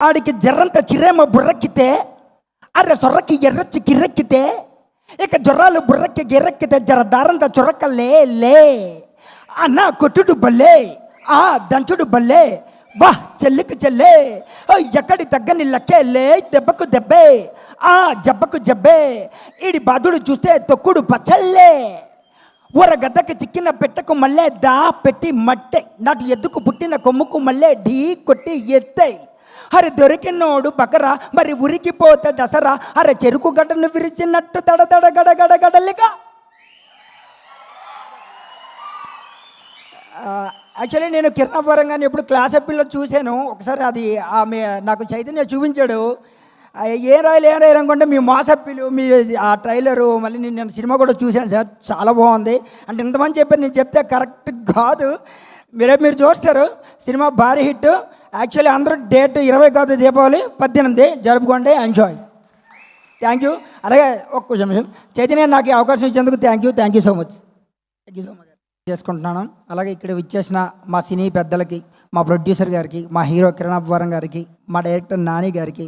ఆడికి జర్రంత చిరేమ బుర్రక్కితే అరే సొర్రకి ఎర్రొచ్చి కిర్రెక్కితే ఇక జొర్రాలు బుర్రక్కి గిర్రెక్కితే జర దారంత చొరక లే లే. అన్న కొట్టుడు బల్లే ఆ దంచుడు బల్లే వా చెల్లికి చెల్లే. ఎక్కడి తగ్గని లక్కే లే దెబ్బకు దెబ్బే ఆ జబ్బకు జబ్బే. ఈడి బాధుడు చూస్తే తొక్కుడు పచ్చల్లే. ఊర గద్దకి చిక్కిన పెట్టకు మళ్ళే దా పెట్టి మట్టే. నాటి ఎద్దుకు పుట్టిన కొమ్ముకు మళ్ళే ఢీ కొట్టి ఎత్తాయి అరే దొరికినోడు బకరా మరి ఉరికిపోతే దసరా? అరే చెరుకు గడ్డను విరిచినట్టు దడ గడ గడ గడలిగా యాక్చువల్లీ నేను కిరణాపురం కానీ ఎప్పుడు క్లాస్ అప్పిల్లో చూశాను. ఒకసారి అది ఆమె నాకు చైతన్య చూపించాడు. ఏ రాయలు ఏం రాయలు అనుకుంటే మీ మాసప్పిలు మీ ఆ ట్రైలరు మళ్ళీ నేను నేను సినిమా కూడా చూశాను సార్. చాలా బాగుంది. అంటే ఇంతమంది చెప్పారు నేను చెప్తే కరెక్ట్ కాదు. మీరే మీరు చూస్తారు. సినిమా భారీ హిట్. యాక్చువల్లీ అందరూ డేట్ ఇరవై కాదు దీపావళి పద్దెనిమిది జరుపుకోండి ఎంజాయ్ థ్యాంక్ యూ అలాగే ఒక్క నిమిషం చైతన్య నాకు ఈ అవకాశం ఇచ్చేందుకు thank you thank you so much thank you so much చేసుకుంటున్నాను. అలాగే ఇక్కడ విచ్చేసిన మా సినీ పెద్దలకి మా ప్రొడ్యూసర్ గారికి మా హీరో కిరణ్ గారికి మా డైరెక్టర్ నాని గారికి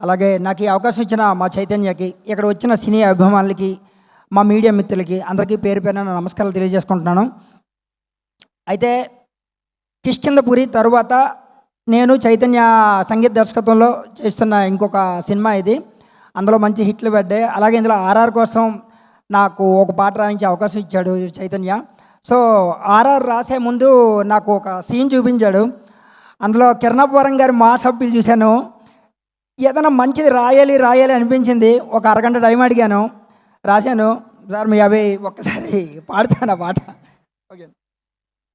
అలాగే నాకు ఈ అవకాశం ఇచ్చిన మా చైతన్యకి ఇక్కడ వచ్చిన సినీ అభిమానులకి మా మీడియా మిత్రులకి అందరికీ పేరు పేరున నమస్కారాలు తెలియజేసుకుంటున్నాను. అయితే కిష్కిందపురి తరువాత నేను చైతన్య సంగీత దర్శకత్వంలో చేస్తున్న ఇంకొక సినిమా ఇది. అందులో మంచి హిట్లు పడ్డాయి. అలాగే ఇందులో ఆర్ఆర్ కోసం నాకు ఒక పాట రాయించే అవకాశం ఇచ్చాడు చైతన్య. సో ఆర్ఆర్ రాసే ముందు నాకు ఒక సీన్ చూపించాడు. అందులో కిరణపురం గారి మా సభ్యులు చూశాను. ఏదైనా మంచిది రాయాలి రాయాలి అనిపించింది. ఒక అరగంట టైం అడిగాను. రాశాను. సార్ మీ అవి ఒక్కసారి పాడుతాను ఆ పాట. ఓకే.